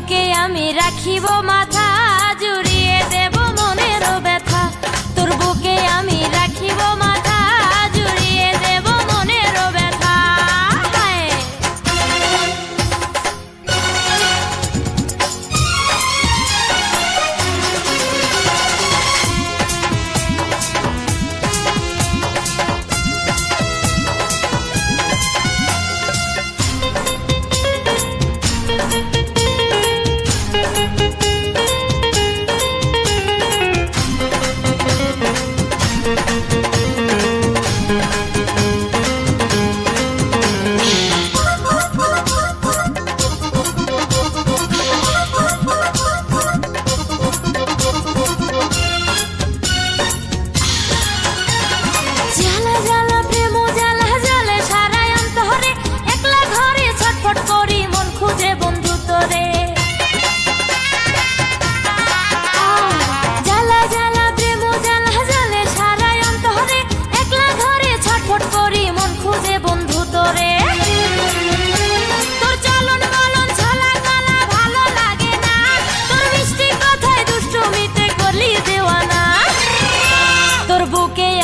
বুকে আমি রাখিব মাথা জুড়িয়ে দেব মনের ব্যথা। তোর বুকে আমি রাখিব মাথা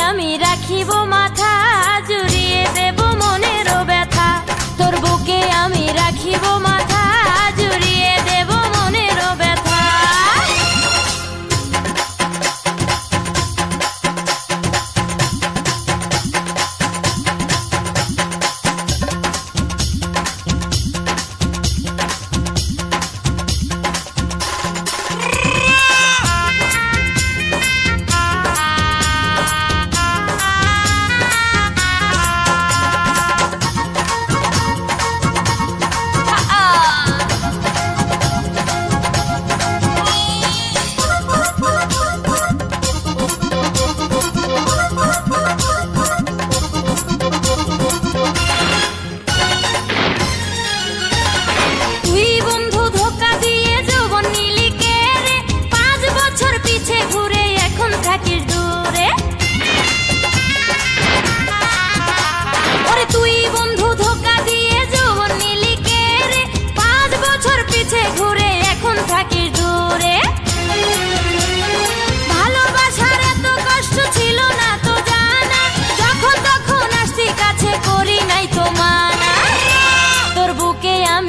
আমি রাখিব মাথা জুড়িয়ে দেব মনেরও ব্যথা। তোর বুকে আমি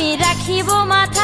আমি রাখিব মাথা